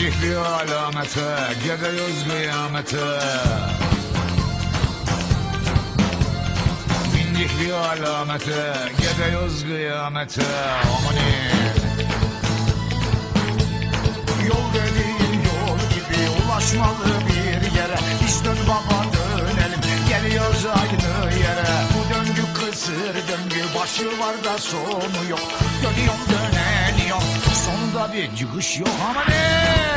kıyamete Gidiyoruz kıyamete. Bindik bir alamete Gidiyoruz kıyamete. Amanin Yol dediğin yol gibi ulaşmalı bir yere. Biz dön baba dönelim. Geliyoruz aynı yere. Bu döngü kısır döngü başı var da sonu yok. Dönüyorum döneniyorum sonunda bir çıkış yok. Ama ne